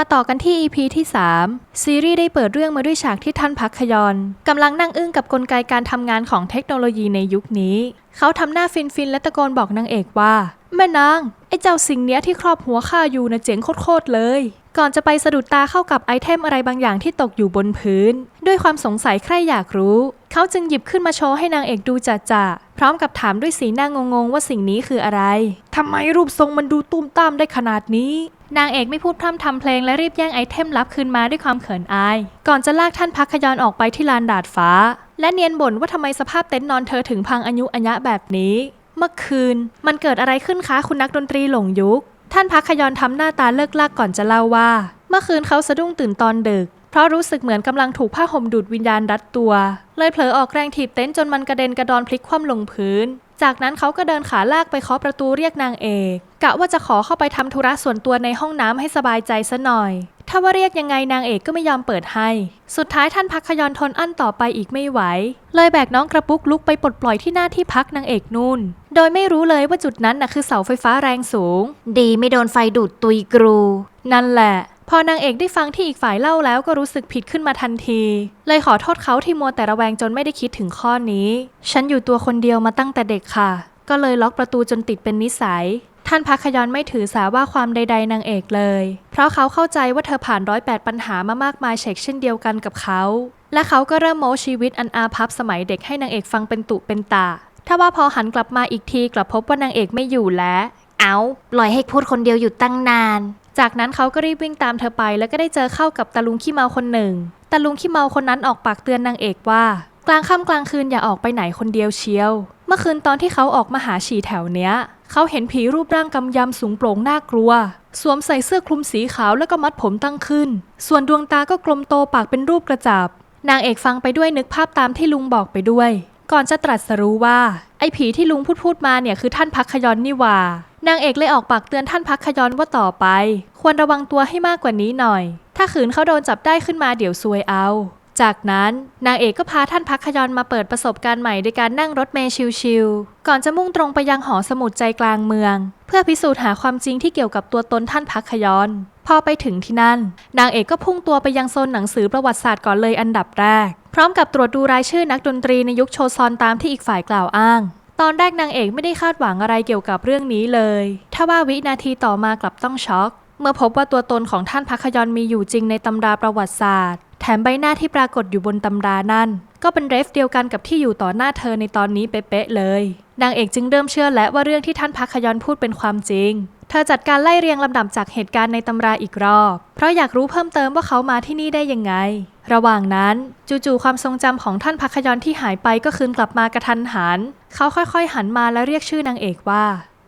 มาต่อกันที่ EP ที่ 3 ซีรีส์ได้เปิดเรื่องมาด้วยฉากที่ท่านพักขยอนกำลังนั่งอึ้งกับกลไกการทำงานของเทคโนโลยีในยุคนี้ เขาทำหน้าฟินฟินและตะโกนบอกนางเอกว่า แม่นาง ไอ้เจ้าสิ่งเนี้ยที่ครอบหัวข้าอยู่นะเจ๋งโคตรเลย ก่อนจะไปสะดุดตาเข้ากับไอเทมอะไรบางอย่างที่ตกอยู่บนพื้น ด้วยความสงสัยใครอยากรู้ เขาจึงหยิบขึ้นมาโชว์ให้นางเอกดูจ่าๆพร้อมกับถามด้วยสีหน้างงๆว่าสิ่งนี้คืออะไรทำไมรูปทรงมันดูตุ้มตามได้ขนาดนี้ นางเอกไม่พูดพร่ำทำเพลงและรีบแย่งไอเทมลับคืนมาด้วยความเขินอาย ก่อนจะลากท่านพักขยอนออกไปที่ลานดาดฟ้า และเนียนบ่นว่าทำไมสภาพเต็นท์นอนเธอถึงพังอายุอัญะแบบนี้ เมื่อคืน มันเกิดอะไรขึ้นคะคุณนักดนตรีหลงยุค ท่านพักขยอนทำหน้าตาเลิกลากก่อนจะเล่าว่า เมื่อคืนเขาสะดุ้งตื่นตอนดึก เพราะรู้สึกเหมือนกำลังถูกผ้าห่มดูดวิญญาณรัดตัว เลยเผลอออกแรงถีบเต็นท์จนมันกระเด็นกระดอนพลิกคว่ำลงพื้น จากนั้นเขาก็เดินขาลากไปเคาะประตูเรียกนางเอกกะว่าจะขอเข้าไปทำธุระส่วนตัวในห้องน้ำให้สบายใจซะหน่อย ถ้าว่าเรียกยังไงนางเอกก็ไม่ยอมเปิดให้ สุดท้ายท่านพักขยอนทนอั้นต่อไปอีกไม่ไหว เลยแบกน้องกระปุกลุกไปปลดปล่อยที่หน้าที่พักนางเอกนู่น โดยไม่รู้เลยว่าจุดนั้นน่ะคือเสาไฟฟ้าแรงสูง ดีไม่โดนไฟดูดตุยกรู นั่นแหละ พอนางเอกได้ฟังที่อีกฝ่ายเล่าแล้วก็รู้สึกผิดขึ้นมาทันที เลยขอโทษเขาที่มัวแต่ระแวงจนไม่ได้คิดถึงข้อนี้ ฉันอยู่ตัวคนเดียวมาตั้งแต่เด็กค่ะ ก็เลยล็อกประตูจนติดเป็นนิสัย ท่านพักขยอนไม่ถือสาว่าความใด ๆ นางเอกเลย เพราะเขาเข้าใจว่าเธอผ่านร้อยแปดปัญหามามากมายเช็คเช่นเดียวกันกับเขา และเขาก็เริ่มโม้ชีวิตอันอาภัพสมัยเด็กให้นางเอกฟังเป็นตุเป็นตา ถ้าว่าพอหันกลับมาอีกทีกลับพบว่านางเอกไม่อยู่แล้ว เอาปล่อยให้พูดคนเดียวอยู่ตั้งนาน จากนั้นเขาก็รีบวิ่งตามเธอไป แล้วก็ได้เจอเข้ากับตาลุงขี้เมาคนหนึ่งตาลุงขี้เมาคนนั้นออกปากเตือนนางเอกว่า กลางค่ำกลางคืนอย่าออกไปไหนคนเดียวเชียว เมื่อคืนตอนที่เขาออกมาหาฉี่แถวเนี้ย เขาเห็นผีรูปร่างกำยำสูงโปร่งน่ากลัว สวมใส่เสื้อคลุมสีขาวแล้วก็มัดผมตั้งขึ้น ส่วนดวงตาก็กลมโตปากเป็นรูปกระจับ นางเอกฟังไปด้วยนึกภาพตามที่ลุงบอกไปด้วย ก่อนจะตรัสรู้ว่า ไอ้ผีที่ลุงพูดพูดมาเนี่ยคือท่านพักขยอนนี่ว่านางเอกเลยออกปากเตือนท่านพักขยอนว่าต่อไป ควรระวังตัวให้มากกว่านี้หน่อย ถ้าขืนเขาโดนจับได้ขึ้นมาเดี๋ยวซวยเอา จากนั้นนางเอกก็พาท่านพักขยอนมาเปิดประสบการณ์ใหม่โดยการนั่งรถเมล์ชิลๆ ก่อนจะมุ่งตรงไปยังหอสมุดใจกลางเมือง เพื่อพิสูจน์หาความจริงที่เกี่ยวกับตัวตนท่านพักขยอน พอไปถึงที่นั่น นางเอกก็พุ่งตัวไปยังโซนหนังสือประวัติศาสตร์ก่อนเลยอันดับแรก พร้อมกับตรวจดูรายชื่อนักดนตรีในยุคโชซอนตามที่อีกฝ่ายกล่าวอ้างตอนแรกนางเอกไม่ได้คาดหวังอะไรเกี่ยวกับเรื่องนี้เลย ถ้าว่าวินาทีต่อมากลับต้องช็อก เมื่อพบว่าตัวตนของท่านพักขยอนมีอยู่จริงในตำราประวัติศาสตร์ แถมใบหน้าที่ปรากฏอยู่บนตำรานั่น ก็เป็นเรฟเดียวกันกับที่อยู่ต่อหน้าเธอในตอนนี้เป๊ะๆเลย นางเอกจึงเริ่มเชื่อและว่าเรื่องที่ท่านพักขยอนพูดเป็นความจริง เธอจัดการไล่เรียงลำดับจากเหตุการณ์ในตำราอีกรอบ เพราะอยากรู้เพิ่มเติมว่าเขามาที่นี่ได้ยังไง ระหว่างนั้น จู่ๆความทรงจำของท่านพักขยอนที่หายไปก็คืนกลับมากระทันหัน เขาค่อยๆ หันมาและเรียกชื่อนางเอกว่า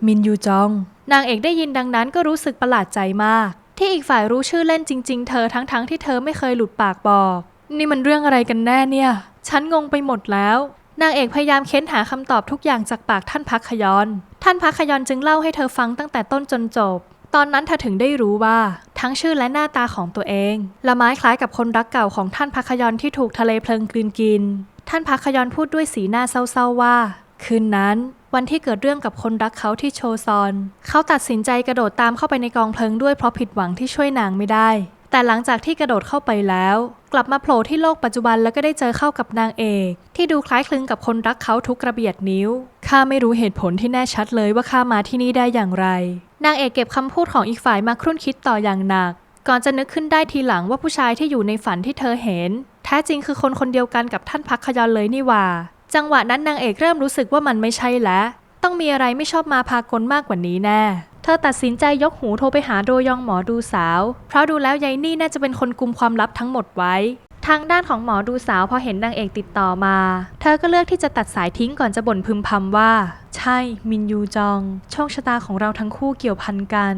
มินยูจอง นางเอกได้ยินดังนั้นก็รู้สึกประหลาดใจมาก ที่อีกฝ่ายรู้ชื่อเล่นจริง ๆ เธอทั้งๆที่เธอไม่เคยหลุดปากบอก นี่มันเรื่องอะไรกันแน่เนี่ย ฉันงงไปหมดแล้ว นางเอกพยายามเค้นหาคำตอบทุกอย่างจากปากท่านพักขยอน ท่านพักขยอนจึงเล่าให้เธอฟังตั้งแต่ต้นจนจบ ตอนนั้นเธอถึงได้รู้ว่า ทั้งชื่อและหน้าตาของตัวเองละไม้คล้ายกับคนรักเก่าของท่านพักขยอนที่ถูกทะเลเพลิงกลืนกิน ท่านพักขยอนพูดด้วยสีหน้าเศร้าๆว่า คืนนั้น วันที่เกิดเรื่องกับคนรักเขาที่โชซอน เขาตัดสินใจกระโดดตามเข้าไปในกองเพลิงด้วยเพราะผิดหวังที่ช่วยนางไม่ได้ แต่หลังจากที่กระโดดเข้าไปแล้ว กลับมาโผล่ที่โลกปัจจุบันแล้วก็ได้เจอเข้ากับนางเอก ที่ดูคล้ายคลึงกับคนรักเขาทุกกระเบียดนิ้วข้าไม่รู้เหตุผลที่แน่ชัดเลยว่าข้ามาที่นี่ได้อย่างไร นางเอกเก็บคำพูดของอีกฝ่ายมาครุ่นคิดต่ออย่างหนัก ก่อนจะนึกขึ้นได้ทีหลังว่าผู้ชายที่อยู่ในฝันที่เธอเห็น แท้จริงคือคนคนเดียวกันกับท่านพักขยอนเลยนี่ว่า จังหวะนั้นนางเอกเริ่มรู้สึกว่ามันไม่ใช่แล้ว ต้องมีอะไรไม่ชอบมาพากลมากกว่านี้แน่เธอตัดสินใจยกหูโทรไปหาโดยองหมอดูสาว เพราะดูแล้วยายนี่น่าจะเป็นคนกุมความลับทั้งหมดไว้ ทางด้านของหมอดูสาวพอเห็นนางเอกติดต่อมา เธอก็เลือกที่จะตัดสายทิ้งก่อนจะบ่นพึมพำว่า ใช่ มินยูจอง โชคชะตาของเราทั้งคู่เกี่ยวพันกัน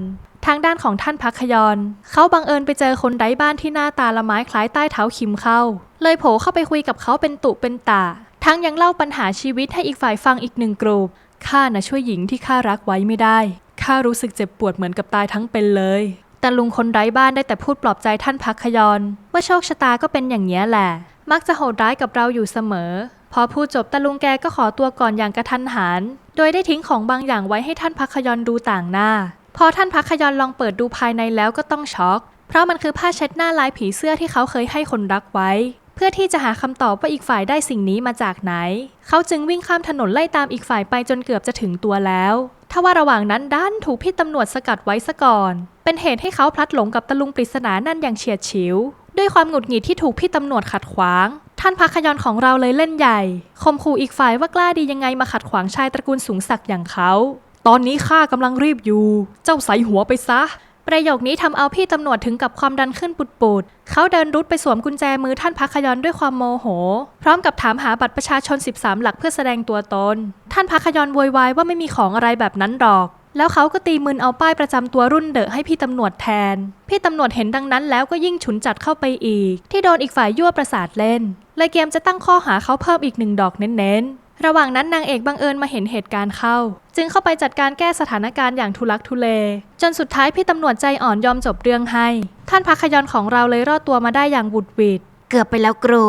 ทางด้านของท่านพักขยอนเขาบังเอิญไปเจอคนไร้บ้านที่หน้าตาละไม้คล้ายใต้เท้าคิมเข้า เลยโผล่เข้าไปคุยกับเขาเป็นตุเป็นตา ทั้งยังเล่าปัญหาชีวิตให้อีกฝ่ายฟังอีกหนึ่งกลุ่มข้าน่ะช่วยหญิงที่ข้ารักไว้ไม่ได้ข้ารู้สึกเจ็บปวดเหมือนกับตายทั้งเป็นเลย แต่ลุงคนไร้บ้านได้แต่พูดปลอบใจท่านพักขยอนว่าโชคชะตาก็เป็นอย่างนี้แหละ มักจะโหดร้ายกับเราอยู่เสมอ พอพูดจบตาลุงแกก็ขอตัวก่อนอย่างกระทันหัน โดยได้ทิ้งของบางอย่างไว้ให้ท่านพักขยอนดูต่างหน้า พอท่านพักขยอนลองเปิดดูภายในแล้วก็ต้องช็อก เพราะมันคือผ้าเช็ดหน้าลายผีเสื้อที่เขาเคยให้คนรักไว้ เพื่อที่จะหาคำตอบว่าอีกฝ่ายได้สิ่งนี้มาจากไหน เขาจึงวิ่งข้ามถนนไล่ตามอีกฝ่ายไปจนเกือบจะถึงตัวแล้วทว่าระหว่างนั้นด้านถูกพี่ตำรวจสกัดไว้ซะก่อน เป็นเหตุให้เขาพลัดหลงกับตะลุงปริศนานั่นอย่างเฉียดฉิว ด้วยความหงุดหงิดที่ถูกพี่ตำรวจขัดขวาง ท่านพักขยอนของเราเลยเล่นใหญ่ข่มขู่อีกฝ่ายว่ากล้าดียังไงมาขัดขวางชายตระกูลสูงศักดิ์อย่างเขา ตอนนี้ข้ากำลังรีบอยู่ เจ้าใส่หัวไปซะ ประโยคนี้ทำเอาพี่ตำรวจถึงกับความดันขึ้นปุดๆ เขาเดินรุดไปสวมกุญแจมือท่านพักขยอนด้วยความโมโห พร้อมกับถามหาบัตรประชาชน 13 หลักเพื่อแสดงตัวตน ท่านพักขยอนโวยวายว่าไม่มีของอะไรแบบนั้นหรอกแล้วเขาก็ตีมือเอาป้ายประจำตัวรุ่นเดอะให้พี่ตำรวจแทน พี่ตำรวจเห็นดังนั้นแล้วก็ยิ่งฉุนจัดเข้าไปอีก ที่โดนอีกฝ่ายยั่วประสาทเล่นเลยเกมจะตั้งข้อหาเขาเพิ่มอีกหนึ่งดอกเน้นๆ ระหว่างนั้นนางเอกบังเอิญมาเห็นเหตุการณ์เข้า จึงเข้าไปจัดการแก้สถานการณ์อย่างทุลักทุเล จนสุดท้ายพี่ตำรวจใจอ่อนยอมจบเรื่องให้ ท่านพักขยอนของเราเลยรอดตัวมาได้อย่างบุดหวิดเกือบไปแล้วกรู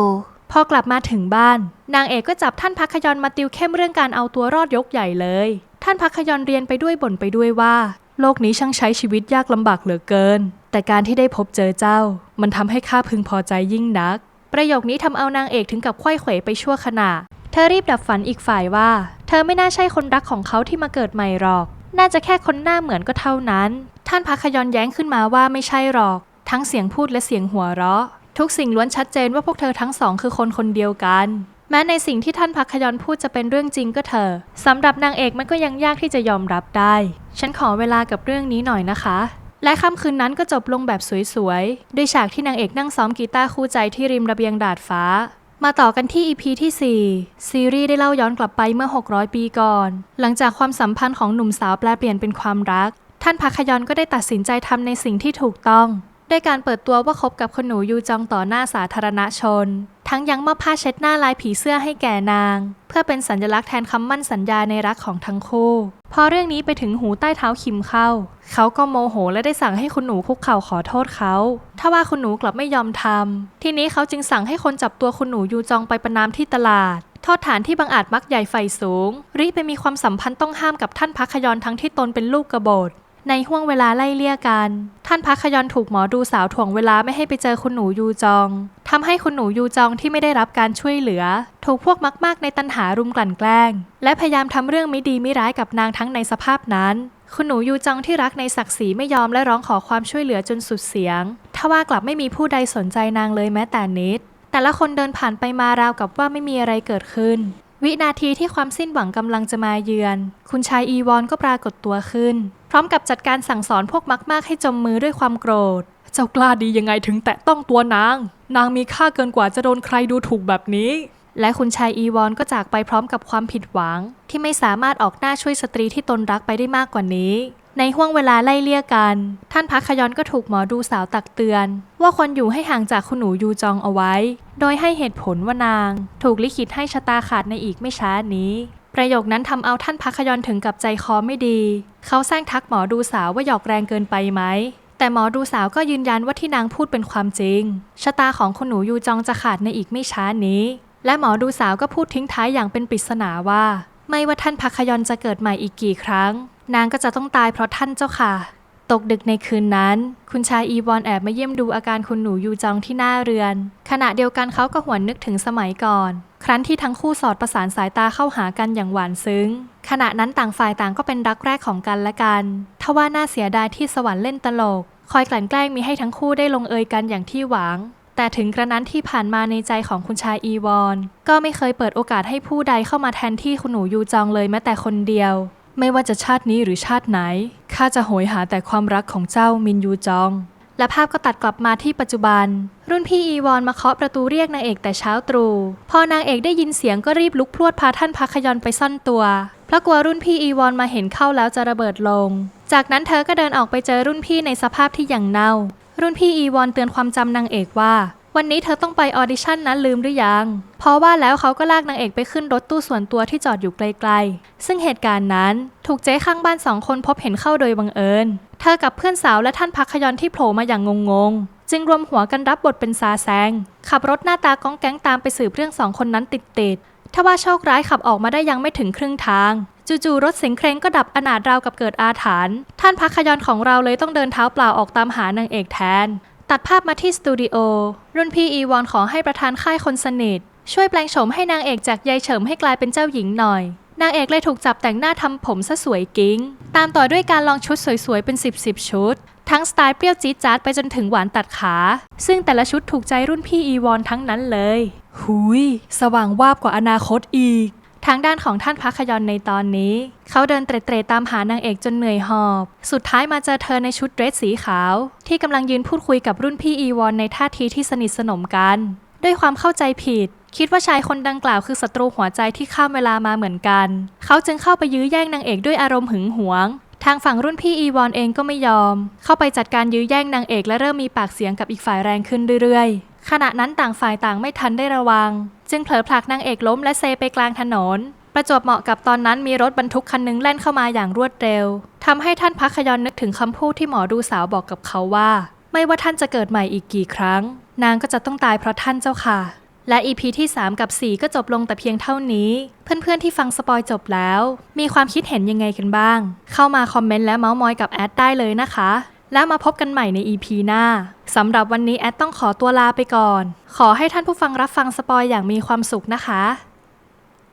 พอกลับมาถึงบ้าน นางเอกก็จับท่านพักขยอนมาติวเข้มเรื่องการเอาตัวรอดยกใหญ่เลย ท่านพักขยอนเรียนไปด้วยบ่นไปด้วยว่า โลกนี้ช่างใช้ชีวิตยากลำบากเหลือเกิน แต่การที่ได้พบเจอเจ้า มันทำให้ข้าพึงพอใจยิ่งนัก ประโยคนี้ทำเอานางเอกถึงกับไขว้เขวไปชั่วขณะเธอรีบดับฝันอีกฝ่ายว่า เธอไม่น่าใช่คนรักของเขาที่มาเกิดใหม่หรอก น่าจะแค่คนหน้าเหมือนก็เท่านั้น ท่านพักขยอนแย้งขึ้นมาว่าไม่ใช่หรอก ทั้งเสียงพูดและเสียงหัวเราะ ทุกสิ่งล้วนชัดเจนว่าพวกเธอทั้งสองคือคนคนเดียวกัน แม้ในสิ่งที่ท่านพักขยอนพูดจะเป็นเรื่องจริงก็เถอะสำหรับนางเอกมันก็ยังยากที่จะยอมรับได้ ฉันขอเวลากับเรื่องนี้หน่อยนะคะ และค่ำคืนนั้นก็จบลงแบบสวยๆด้วยฉากที่นางเอกนั่งซ้อมกีตาร์คู่ใจที่ริมระเบียงดาดฟ้า มาต่อกันที่ EP ที่ 4 ซีรีส์ได้เล่าย้อนกลับไปเมื่อ 600 ปีก่อน หลังจากความสัมพันธ์ของหนุ่มสาวแปลเปลี่ยนเป็นความรัก ท่านพักขยอนก็ได้ตัดสินใจทำในสิ่งที่ถูกต้อง ด้วยการเปิดตัวว่าคบกับคนหนูยูจองต่อหน้าสาธารณชน ทั้งยังมอบผ้าเช็ดหน้าลายผีเสื้อให้แก่นาง เพื่อเป็นสัญลักษณ์แทนคำมั่นสัญญาในรักของทั้งคู่ พอเรื่องนี้ไปถึงหูใต้เท้าคิมเข้า เขาก็โมโหและได้สั่งให้คุณหนูคุกเข่าขอโทษเขา ถ้าว่าคุณหนูกลับไม่ยอมทำ ทีนี้เขาจึงสั่งให้คนจับตัวคุณหนูยูจองไปประนามที่ตลาดโทษฐานที่บังอาจมักใหญ่ไฟสูง ริไปมีความสัมพันธ์ต้องห้ามกับท่านพักขยอนทั้งที่ตนเป็นลูกกบฏ ในห่วงเวลาไล่เลี่ยกัน ท่านพักขยอนถูกหมอดูสาวถ่วงเวลาไม่ให้ไปเจอคุณหนูยูจองทำให้คุณหนูยูจองที่ไม่ได้รับการช่วยเหลือ ถูกพวกมากๆในตันหารุมกลั่นแกล้ง และพยายามทำเรื่องไม่ดีไม่ร้ายกับนางทั้งในสภาพนั้น คุณหนูยูจองที่รักในศักดิ์ศรีไม่ยอมและร้องขอความช่วยเหลือจนสุดเสียง ทว่ากลับไม่มีผู้ใดสนใจนางเลยแม้แต่นิด แต่ละคนเดินผ่านไปมาราวกับว่าไม่มีอะไรเกิดขึ้น วินาทีที่ความสิ้นหวังกำลังจะมาเยือน คุณชายอีวอนก็ปรากฏตัวขึ้น พร้อมกับจัดการสั่งสอนพวกมักมากให้จมมือด้วยความโกรธ เจ้ากล้าดียังไงถึงแตะต้องตัวนาง นางมีค่าเกินกว่าจะโดนใครดูถูกแบบนี้ และคุณชายอีวอนก็จากไปพร้อมกับความผิดหวัง ที่ไม่สามารถออกหน้าช่วยสตรีที่ตนรักไปได้มากกว่านี้ ในห่วงเวลาไล่เลี่ยกัน ท่านพักขยอนก็ถูกหมอดูสาวตักเตือน ว่าควรอยู่ให้ห่างจากคุณหนูยูจองเอาไว้ โดยให้เหตุผลว่านาง ถูกลิขิตให้ชะตาขาดในอีกไม่ช้านี้ ประโยคนั้นทำเอาท่านพักขยอนถึงกับใจคอไม่ดี เขาแซงทักหมอดูสาวว่าหยอกแรงเกินไปไหมแต่หมอดูสาวก็ยืนยันว่าที่นางพูดเป็นความจริง ชะตาของคุณหนูยูจองจะขาดในอีกไม่ช้านี้ และหมอดูสาวก็พูดทิ้งท้ายอย่างเป็นปริศนาว่า ไม่ว่าท่านพักขยอนจะเกิดใหม่อีกกี่ครั้ง นางก็จะต้องตายเพราะท่านเจ้าค่ะ ตกดึกในคืนนั้น คุณชายอีวอนแอบมาเยี่ยมดูอาการคุณหนูยูจองที่หน้าเรือน ขณะเดียวกันเขาก็หวนนึกถึงสมัยก่อน ครั้นที่ทั้งคู่สอดประสานสายตาเข้าหากันอย่างหวานซึ้ง ขณะนั้นต่างฝ่ายต่างก็เป็นรักแรกของกันและกันทว่าน่าเสียดายที่สวรรค์เล่นตลก คอยกลั่นแกล้งมีให้ทั้งคู่ได้ลงเอยกันอย่างที่หวังแต่ถึงกระนั้นที่ผ่านมาในใจของคุณชายอีวอน ก็ไม่เคยเปิดโอกาสให้ผู้ใดเข้ามาแทนที่คุณหนูยูจองเลยแม้แต่คนเดียว ไม่ว่าจะชาตินี้หรือชาติไหน ข้าจะโหยหาแต่ความรักของเจ้ามินยูจอง และภาพก็ตัดกลับมาที่ปัจจุบัน รุ่นพี่อีวอนมาเคาะประตูเรียกนางเอกแต่เช้าตรู่ พอนางเอกได้ยินเสียงก็รีบลุกพรวดพาท่านพักขยอนไปซ่อนตัว เพราะกลัวรุ่นพี่อีวอนมาเห็นเข้าแล้วจะระเบิดลง จากนั้นเธอก็เดินออกไปเจอรุ่นพี่ในสภาพที่อย่างเน่า รุ่นพี่อีวอนเตือนความจำนางเอกว่า วันนี้เธอต้องไปออดิชั่นนั้นลืมหรือยัง เพราะว่าแล้วเขาก็ลากนางเอกไปขึ้นรถตู้ส่วนตัวที่จอดอยู่ไกลๆ ซึ่งเหตุการณ์นั้นถูกเจ๊ข้างบ้านสองคนพบเห็นเข้าโดยบังเอิญ เธอกับเพื่อนสาวและท่านพักขยอนที่โผล่มาอย่างงงๆ จึงรวมหัวกันรับบทเป็นซาแซง ขับรถหน้าตาก้องแก๊งตามไปสืบเรื่องสองคนนั้นติดๆทว่าโชคร้ายขับออกมาได้ยังไม่ถึงครึ่งทางจู่ๆรถเสียงเคร่งก็ดับอนาถราวกับเกิดอาถรรพ์ท่านพักขยอนของเราเลยต้องเดินเท้าเปล่าออกตามหานางเอกแทน ตัดภาพมาที่สตูดิโอ รุ่นพี่อีวอนขอให้ประธานค่ายคนสนิท ช่วยแปลงโฉมให้นางเอกจากยายเฉิมให้กลายเป็นเจ้าหญิงหน่อย นางเอกเลยถูกจับแต่งหน้าทำผมซะสวยกิ้ง ตามต่อด้วยการลองชุดสวยๆ เป็น10 10 ชุด ทั้งสไตล์เปรี้ยวจี๊ดจ๊าดไปจนถึงหวานตัดขา ซึ่งแต่ละชุดถูกใจรุ่นพี่อีวอนทั้งนั้นเลย หุย สว่างวาบกว่าอนาคตอีก ทางด้านของท่านพักขยอนในตอนนี้ เขาเดินเตร่ๆตามหานางเอกจนเหนื่อยหอบ สุดท้ายมาเจอเธอในชุดเดรสสีขาว ที่กำลังยืนพูดคุยกับรุ่นพี่อีวอนในท่าทีที่สนิทสนมกัน ด้วยความเข้าใจผิด คิดว่าชายคนดังกล่าวคือศัตรูหัวใจที่ข้ามเวลามาเหมือนกัน เขาจึงเข้าไปยื้อแย่งนางเอกด้วยอารมณ์หึงหวงทางฝั่งรุ่นพี่อีวอนเองก็ไม่ยอม เข้าไปจัดการยื้อแย่งนางเอกและเริ่มมีปากเสียงกับอีกฝ่ายแรงขึ้นเรื่อยๆ ขณะนั้นต่างฝ่ายต่างไม่ทันได้ระวัง จึงเผลอผลักนางเอกล้มและเซไปกลางถนน ประจวบเหมาะกับตอนนั้นมีรถบรรทุกคันหนึงแล่นเข้ามาอย่างรวดเร็วทำให้ท่านพักขยอนนึกถึงคำพูดที่หมอดูสาวบอกกับเขาว่า ไม่ว่าท่านจะเกิดใหม่อีกกี่ครั้ง นางก็จะต้องตายเพราะท่านเจ้าค่ะ และ EP ที่ 3 กับ 4 ก็จบลงแต่เพียงเท่านี้ เพื่อนๆที่ฟังสปอยจบแล้ว มีความคิดเห็นยังไงกันบ้าง เข้ามาคอมเมนต์และเมาส์มอยกับแอดได้เลยนะคะ แล้วมาพบกันใหม่ใน EP หน้า สำหรับวันนี้แอดต้องขอตัวลาไปก่อน ขอให้ท่านผู้ฟังรับฟังสปอยอย่างมีความสุขนะคะ